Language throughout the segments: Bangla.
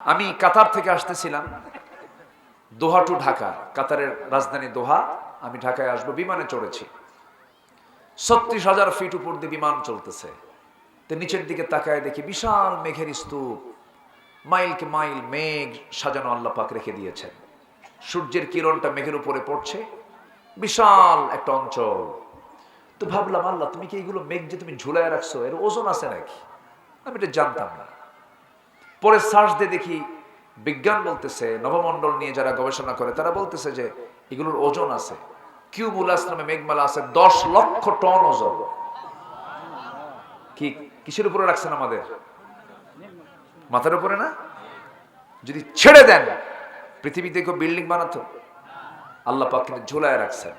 আমি কাতার থেকে আসতেছিলাম, দোহা টু ঢাকা, কাতারের রাজধানী দোহা, আমি ঢাকায় আসব, বিমানে চড়েছি। ছত্রিশ হাজার ফিট উপর দিয়ে বিমান চলতেছে। তো নিচের দিকে তাকায় দেখি বিশাল মেঘের স্তূপ। মাইলকে মাইল মেঘ সাজানো আল্লাহ পাক রেখে দিয়েছেন। সূর্যের কিরণটা মেঘের উপরে পড়ছে। বিশাল একটা অঞ্চল। তো ভাবলাম, আল্লাহ, তুমি কি এইগুলো মেঘ যে তুমি ঝুলায় রাখছো, এর ওজন আছে নাকি? আমি এটা জানতাম না। পরে সার্চ দিয়ে দেখি বিজ্ঞান বলতেছে, নবমণ্ডল নিয়ে যারা গবেষণা করে, তারা বলতেছে যে এগুলোর ওজন আছে। কিউমুলাস নামে মেঘমালা আছে, দশ লক্ষ টন ওজন। কি, কিসের উপরে রাখছেন আমাদের? মাথার উপরে না? যদি ছেড়ে দেন, পৃথিবীতে কেউ বিল্ডিং বানাতো, আল্লাহ পাক কিন্তু ঝুলায় রাখছেন।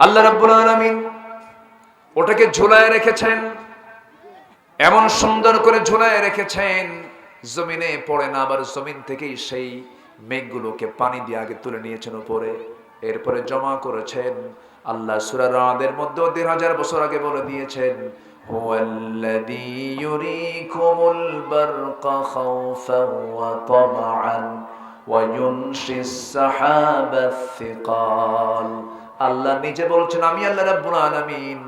আল্লাহ রাব্বুল আলামিন ওটাকে ঝুলায় রেখেছেন। এমন সুন্দর করে ঝুলাই রেখেছেন, জমিনে পড়ে না, আবার জমিন থেকেই সেই মেঘগুলোকে পানি দিয়ে আগে তুলে নিয়েছেন উপরে। এরপরে জমা করেছেন, আল্লাহ সুরার মধ্যে দেড় হাজার বছর আগে বলে দিয়েছেন আল্লাহ নিজে বলছেন, আমি আল্লাহ রব্বুল আলমিন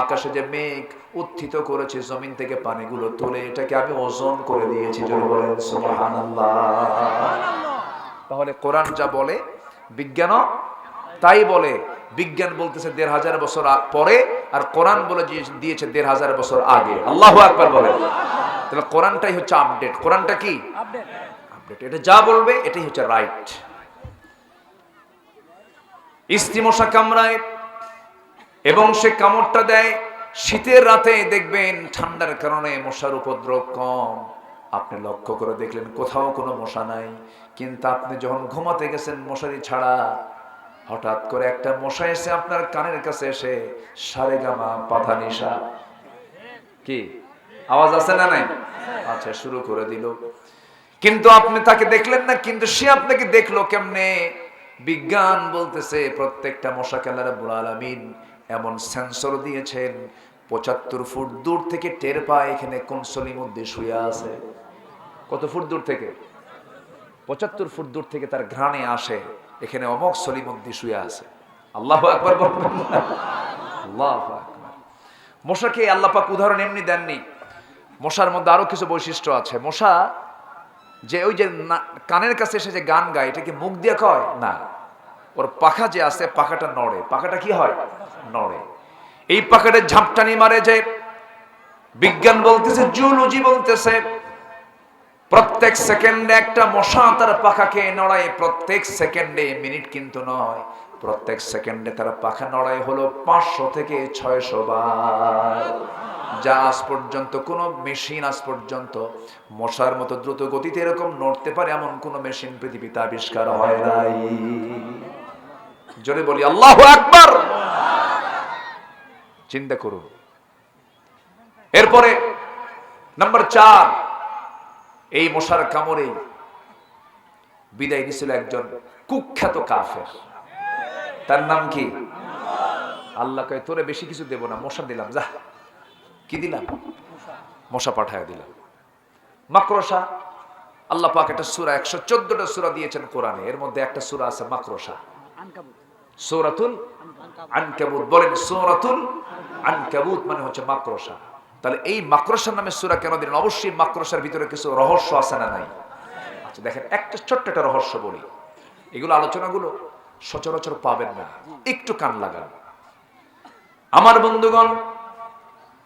আকাশে যে মেঘ উত্থিত করেছে, জমিন থেকে পানিগুলো তুলে এটাকে আমি ওজন করে দিয়েছি তাহলে কোরআন যা বলে, বিজ্ঞানও তাই বলে। বিজ্ঞান বলতেছে দেড় হাজার বছর পরে, আর কোরআন বলে দিয়ে- দিয়েছে দেড় হাজার বছর আগে। আল্লাহ আকবার বলে। তাহলে কোরআনটাই হচ্ছে আপডেট কোরআনটা কি? আপডেট এটা যা বলবে, এটাই হচ্ছে রাইট স্ত্রী মশা কামড়ায় এবং সে কামড়টা দেয়, শীতের রাতে দেখবেন ঠান্ডার কারণে মশার উপদ্রব কম। আপনি লক্ষ্য করে দেখলেন কোথাও কোনো মশা নাই, কিন্তু আপনি যখন ঘুমাতে গেছেন মশারি ছাড়া, হঠাৎ করে একটা মশা এসে আপনার কানের কাছে এসে সারে গামা পাধা নিশা। কি? আওয়াজ আছে না নাই? আচ্ছা শুরু করে দিল। কিন্তু আপনি তাকে দেখলেন না, কিন্তু সে আপনাকে দেখল কেমনে? বিজ্ঞান বলতেছে, প্রত্যেকটা মশা কেলার আলামিন? এমন সেন্সর দিয়েছেন, পঁচাত্তর ফুট দূর থেকে টের পায় এখানে কোন সলির মধ্যে শুয়ে আছে। কত ফুট দূর থেকে? পঁচাত্তর ফুট দূর থেকে তার ঘ্রাণে আসে, এখানে অমক সলির মধ্যে শুয়ে আছে। আল্লাহ না? আল্লাহ মশাকে আল্লাহ পাক উদাহরণ এমনি দেননি। মশার মধ্যে আরও কিছু বৈশিষ্ট্য আছে। মশা যে ওই যে কানের কাছে এসে যে গান গায়, এটা কি মুখ দিয়ে কয়? না। ওর পাখা যে আছে, পাখাটা নড়ে। পাখাটা কি হয়? নড়ে। এই পাখাটা ঝাপটানি মারে যে, বিজ্ঞান বলতেছে জুলজি বলতেছে, প্রত্যেক সেকেন্ডে একটা মশা তার পাখাকে নড়ায়, প্রত্যেক সেকেন্ডে মিনিট কিন্তু নয়। প্রত্যেক সেকেন্ডে তার পাখা নড়াই হলো পাঁচশো থেকে ছয়শো বার। যা আজ পর্যন্ত কোনো মেশিন আজ পর্যন্ত মশার মতো দ্রুত গতিতে এরকম নড়তে পারে এমন কোনো মেশিন পৃথিবীতে আবিষ্কার হয় নাই। জোরে বলি, আল্লাহ আকবার! চিন্তা করুন এরপরে নাম্বার চার, এই মশার কামড়ে বিদায় নিছিল একজন কুখ্যাত কাফের। তার নাম কি? আল্লাহ কয়, তোরে বেশি কিছু দেব না, মশা দিলাম, যা। কি দিলাম? মশা পাঠায় দিলাম। মাকড়সা, আল্লাহ পাক একটা সূরা, একশো চোদ্দটা সূরা দিয়েছেন কোরআনে। এর মধ্যে একটা সূরা আছে মাকড়সা। আনকাবুত। বলেন আনকাবুত মানে হচ্ছে মাকড়সা। তাহলে এই মাকড়সার নামে সূরা কেন দিলেন? অবশ্যই মাকড়সার ভিতরে কিছু রহস্য আছে না নাই? আচ্ছা দেখেন, একটা ছোট্ট একটা রহস্য বলি। এগুলো আলোচনাগুলো সচরাচর পাবেন না। একটু কান লাগান। আমার বন্ধুগণ,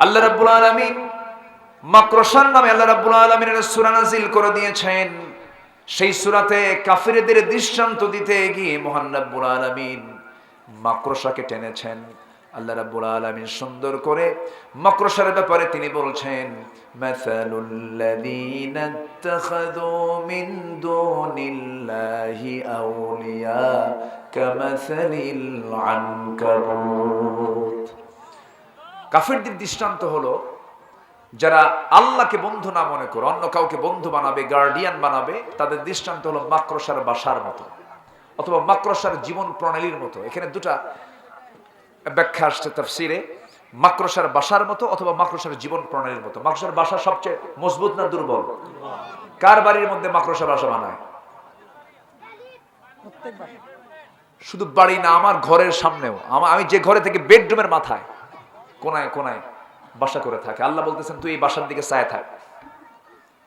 আল্লাহ রাব্বুল আলামিন মাকড়সার নামে আল্লাহ রাব্বুল আলামিনের সূরা নাজিল করে দিয়েছেন। সেই সুরাতে কাফিরেদের দৃষ্টান্ত দিতে গিয়ে মহান রাব্বুল আলামিন মাকড়সাকে টেনেছেন। আল্লাহ রাব্বুল আলামিন সুন্দর করে মাকড়সার ব্যাপারে তিনি বলছেন মাসালুল লাযীনা ইত্তাখাযু মিন দুনিল্লাহি আউলিয়া কামাসালিল আনকাবুত। কাফেরদের দৃষ্টান্ত হলো যারা আল্লাহকে বন্ধু না মনে করে, অন্য কাউকে বন্ধু বানাবে গার্ডিয়ান বানাবে, তাদের দৃষ্টান্ত হলো মাকড়সার বাসার মতো অথবা মাকড়সার জীবন প্রণালীর মতো। এখানে দুটা ব্যাখ্যা আসছে তাফসিরে। মাকড়সার বাসার মতো অথবা মাকড়সার জীবন প্রণালীর মতো। মাকড়সার বাসা সবচেয়ে মজবুত না দুর্বল? কার বাড়ির মধ্যে মাকড়সা বাসা বানায়? শুধু বাড়ি না, আমার ঘরের সামনেও। আমি যে ঘরে থেকে বেডরুমের মাথায়, কোনায় কোনায় বাসা করে থাকে। আল্লাহ বলতেছেন, তুই এই বাসার দিকে চায় থাক।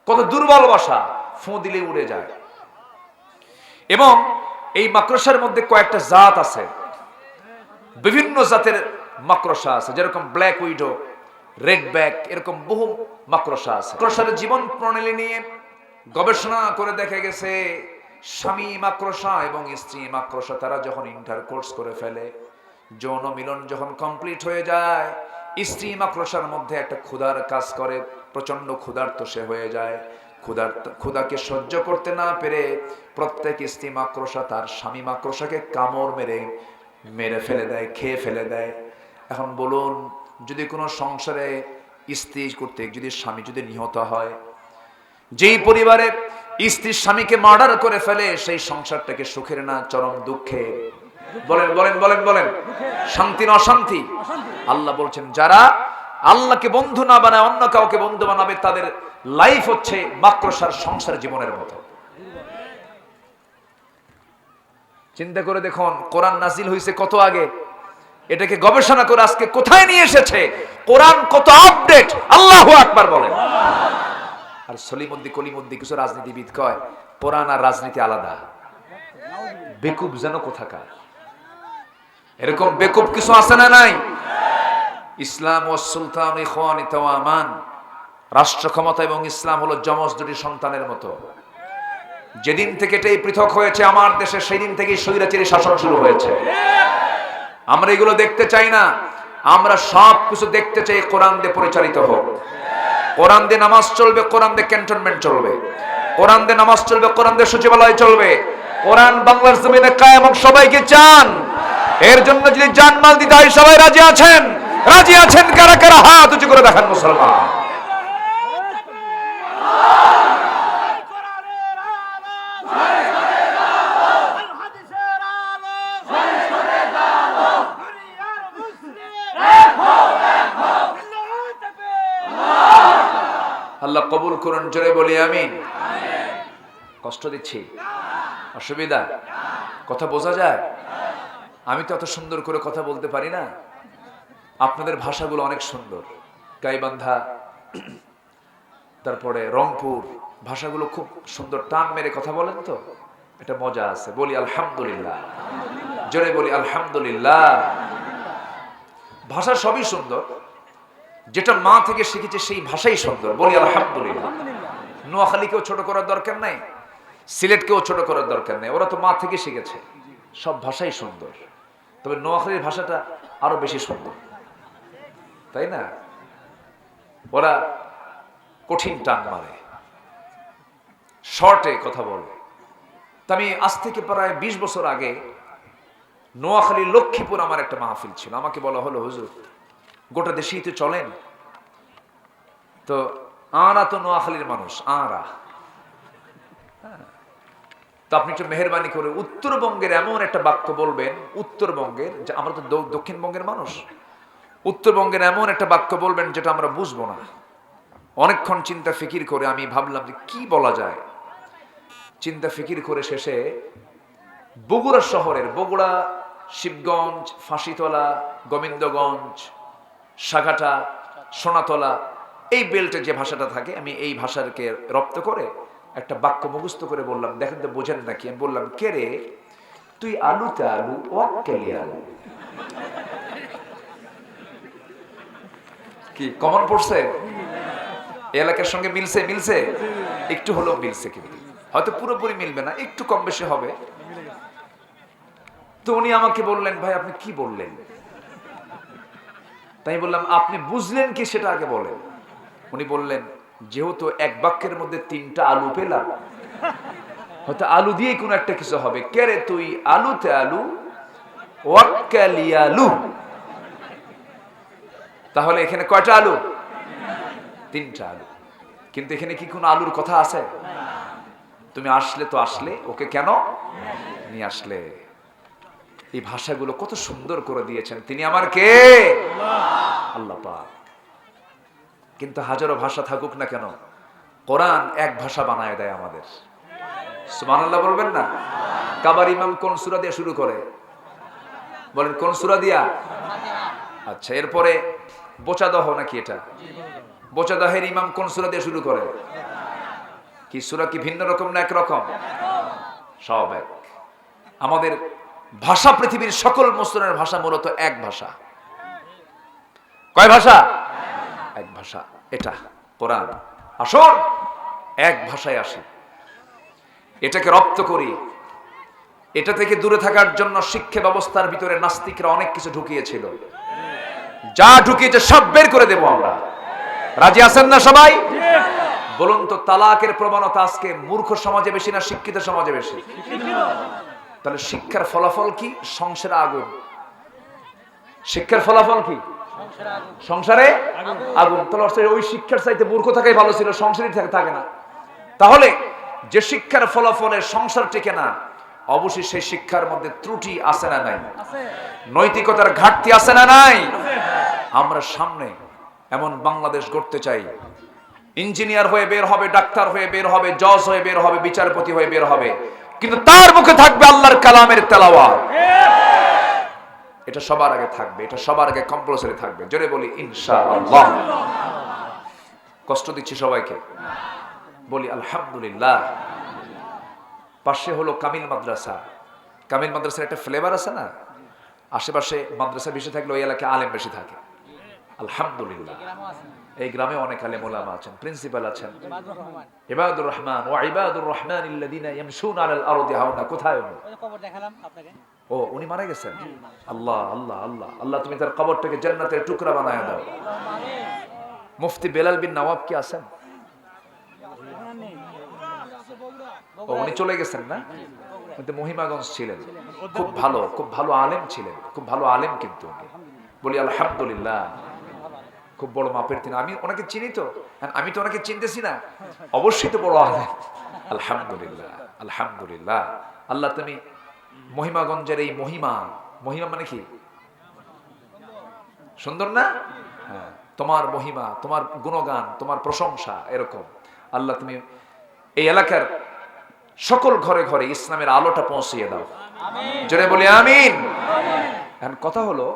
কত দুর্বল বাসা, ফোঁ দিলে উড়ে যায়। এবং এই মাকড়সার মধ্যে কয়েকটা জাত আছে। বিভিন্ন জাতের মাকড়সা আছে, যেরকম ব্ল্যাক উইডো রেড ব্যাক এরকম বহু মাকড়সা আছে। মাকড়সার জীবন প্রণালী নিয়ে গবেষণা করে দেখা গেছে, স্বামী মাকড়সা এবং স্ত্রী মাকড়সা, তারা যখন ইন্টার কোর্স করে ফেলে, যৌন মিলন যখন কমপ্লিট হয়ে যায় স্ত্রী মাকড়সার মধ্যে একটা ক্ষুধার কাজ করে প্রচণ্ড ক্ষুধার্ত সে হয়ে যায়। ক্ষুধার্ত, ক্ষুধাকে সহ্য করতে না পেরে প্রত্যেক স্ত্রী মাকড়সা তার স্বামী মাকড়সাকে কামড় মেরে মেরে ফেলে দেয়, খেয়ে ফেলে দেয়। এখন বলুন, যদি কোনো সংসারে স্ত্রী করতে যদি স্বামী যদি নিহত হয়, যেই পরিবারে স্ত্রী স্বামীকে মার্ডার করে ফেলে, সেই সংসারটাকে সুখের না চরম দুঃখে বলেন বলেন বলেন বলেন। শান্তি না অশান্তি? আল্লাহ বলছেন, যারা আল্লাহকে বন্ধু না বানায়, অন্য কাউকে বন্ধু বানাবে, তাদের লাইফ হচ্ছে মাক্রসার সংসার জীবনের মতো। চিন্তা করে দেখুন, কোরআন নাজিল হয়েছে কত আগে? এটাকে গবেষণা করে আজকে কোথায় নিয়ে এসেছে? কোরআন কত আপডেট আল্লাহ আকবার বলেন। আর সলিমুদ্দি কলিমুদ্দি কিছু রাজনীতিবিদ কয়, কোরআন আর রাজনীতি আলাদা। বেকুব যেন কোথাকার? এরকম বেকুব কিছু আছে না নাই? ইসলাম ও সুলতান তাওয়ামান রাষ্ট্র ক্ষমতা এবং ইসলাম হলো যমজ দুটি সন্তানের মতো। যেদিন থেকে এটাই পৃথক হয়েছে আমার দেশে সেই দিন থেকেই স্বৈরাচারী শাসন শুরু হয়েছে। আমরা এগুলো দেখতে চাই না। আমরা সব কিছু দেখতে চাই, কোরআন দিয়ে পরিচালিত হোক। কোরআন দিয়ে নামাজ চলবে, কোরআন দিয়ে ক্যান্টনমেন্ট চলবে। কোরআন দিয়ে নামাজ চলবে, কোরআন দিয়ে সচিবালয় চলবে। কোরআন বাংলার জমিনে কায়েম হোক সবাইকে চান? এর জন্য যদি জানমাল দিতে হয়, সবাই রাজি আছেন? রাজি আছেন কারা কারা? হাত উঁচু করে দেখান মুসলমান। আল্লাহু কবুল করুন, জোরে বলি, আমিন। কষ্ট দিচ্ছি। অসুবিধা? কথা বোঝা যায়? আমি তো এত সুন্দর করে কথা বলতে পারি না। আপনাদের ভাষাগুলো অনেক সুন্দর। গাইবান্ধা, তারপরে রংপুর, ভাষাগুলো খুব সুন্দর। টান মেরে কথা বলেন তো এটা মজা আছে। বলি আলহামদুলিল্লাহ। জোরে বলি আলহামদুলিল্লাহ। ভাষা সবই সুন্দর। যেটা মা থেকে শিখেছে সেই ভাষাই সুন্দর। বলি আলহামদুলিল্লাহ। নোয়াখালীকেও ছোট করার দরকার নাই, সিলেটকেও ছোট করার দরকার নেই। ওরা তো মা থেকে শিখেছে। সব ভাষাই সুন্দর। তবে নোয়াখালীর ভাষাটা আরও বেশি সুন্দর। তাই না? ওরা কঠিন টান মারে। শর্টে কথা বলে। আমি আজ থেকে প্রায় বিশ বছর আগে নোয়াখালী লক্ষ্মীপুর আমার একটা মাহফিল ছিল। আমাকে বলা হলো, হুজুর, গোটা দেশেই তো চলেন। তো আরা তো নোয়াখালীর মানুষ আরা হ্যাঁ। তো আপনি একটু মেহরবানি করে উত্তরবঙ্গের এমন একটা বাক্য বলবেন, উত্তরবঙ্গের, যে আমরা তো দক্ষিণবঙ্গের মানুষ। উত্তরবঙ্গের এমন একটা বাক্য বলবেন যেটা আমরা বুঝব না। অনেকক্ষণ চিন্তা ফিকির করে আমি ভাবলাম যে কি বলা যায়? চিন্তা ফিকির করে শেষে বগুড়া শহরের বগুড়া, শিবগঞ্জ, ফাঁসিতলা, গোবিন্দগঞ্জ সাগাটা সোনাতলা, এই বেল্টে যে ভাষাটা থাকে, আমি এই ভাষাকে রপ্ত করে একটা বাক্য মুখস্থ করে বললাম, দেখেন তো বোঝেন নাকি? আমি বললাম, কে রে? তুই আলুতে আলু, ওয়াক্কালি আলু। কি কমন পড়ছে? এলাকার সঙ্গে মিলছে মিলছে? একটু হলেও মিলছে কিন্তু হয়তো পুরোপুরি মিলবে না, একটু কম বেশি হবে। তো উনি আমাকে বললেন, ভাই, আপনি কি বললেন? তাই বললাম, আপনি বুঝলেন কি সেটা আগে বলেন? উনি বললেন, যেহেতু এক বাক্যের মধ্যে তিনটা আলু পেলাম, হয়তো আলু দিয়ে কোনো একটা কিছু হবে। কে রে তুই? আলুতে আলু, ওয়াক্কালি আলু। তাহলে এখানে কয়টা আলু? তিনটা আলু। কিন্তু এখানে কি কোনো আলুর কথা আছে? তুমি আসলে তো আসলে, ওকে কেন? নিয়ে আসলে। এই ভাষাগুলো কত সুন্দর করে দিয়েছেন। তিনি আমার কে? আল্লাহ কিন্তু হাজারো ভাষা থাকুক না কেন, কোরআন এক ভাষা বানায় দেয় আমাদের। সুবহানাল্লাহ বলবেন না? কাবার ইমাম কোন সূরা দিয়ে শুরু করে? বলেন কোন সূরা দিয়া? আচ্ছা এরপরে বোচাদহ নাকি এটা? বোচাদহের ইমাম কোন সূরা দিয়ে শুরু করে? কি সূরা কি ভিন্ন রকম না এক রকম? সব এক। আমাদের ভাষা পৃথিবীর সকল মুসলিমের ভাষা মূলত এক ভাষা। কয় ভাষা? এক ভাষা। এটা, কোরআন। আসুন, এক ভাষায় আসে। এটাকে রপ্ত করি। এটা থেকে দূরে থাকার জন্য শিক্ষা ব্যবস্থার ভিতরে নাস্তিকরা অনেক কিছু ঢুকিয়েছিল। যা ঢুকিয়েছে সব বের করে দেব আমরা। রাজি আছেন না সবাই? বলুন তো, তালাকের প্রবণতা আজকে মূর্খ সমাজে বেশি না শিক্ষিত সমাজে বেশি? তাহলে শিক্ষার ফলাফল কি? সংসারে আগুন। শিক্ষার ফলাফল কি? সংসারে আগুন। তাহলে ওই শিক্ষার চাইতে মূর্খ থাকাই ভালো ছিল সংসারই থাকে না। তাহলে যে শিক্ষার ফলাফলে সংসার টেকে না অবশ্যই সেই শিক্ষার মধ্যে ত্রুটি আছে না নাই? নৈতিকতার ঘাটতি আছে না নাই? আমরা সামনে এমন বাংলাদেশ গড়তে চাই। ইঞ্জিনিয়ার হয়ে বের হবে ডাক্তার হয়ে বের হবে জজ হয়ে বের হবে বিচারপতি হয়ে বের হবে। কিন্তু তার মুখে থাকবে আল্লাহর কালামের তেলাওয়া এটা সবার আগে থাকবে এটা সবার আগে কম্পালসারি থাকবে। জোরে বলি ইনশাআল্লাহ। কষ্ট দিচ্ছি সবাইকে। বলি আলহামদুলিল্লাহ। পাশে হলো কামিল মাদ্রাসা। কামিল মাদ্রাসার একটা ফ্লেভার আছে না? আশেপাশে মাদ্রাসা বেশি থাকলে ওই এলাকায় আলেম বেশি থাকে। আলহামদুলিল্লাহ। এই গ্রামে অনেক আলেম ওলামা আছেন প্রিন্সিপাল আছেন। ইবাদুর রহমান ও ইবাদুর রহমান ইল্লাযিনা ইয়ামশুনা আলাল আরদি হাওনা কোথায় উনি? কবর দেখালাম আপনাকে। ও উনি মারা গেছেন? আল্লাহ আল্লাহ আল্লাহ আল্লাহ তুমি তার কবরটাকে জান্নাতের টুকরা বানায় দাও। মুফতি বেলাল বিন নওয়াব কি আছেন ও উনি চলে গেছেন না? কিন্তু মহিমাগঞ্জ ছিলেন। খুব ভালো খুব ভালো আলেম ছিলেন। খুব ভালো আলেম কিন্তু উনি। বলি আলহামদুলিল্লাহ। খুব বড় মাপের তিনি। আমি ওনাকে চিনি তো। হ্যাঁ, আমি তো ওনাকে চিনতেছি না। অবশ্যই তো বড় আলেম। আলহামদুলিল্লাহ আলহামদুলিল্লাহ। আল্লাহ তুমি মহিমাগঞ্জের এই মহিমা মহিমা মানে কি? সুন্দর না? হ্যাঁ তোমার মহিমা তোমার গুণগান তোমার প্রশংসা এরকম। আল্লাহ তুমি এই এলাকার সকল ঘরে ঘরে ইসলামের আলোটা পৌঁছিয়ে দাও। জোরে বলি আমিন। এখন কথা হলো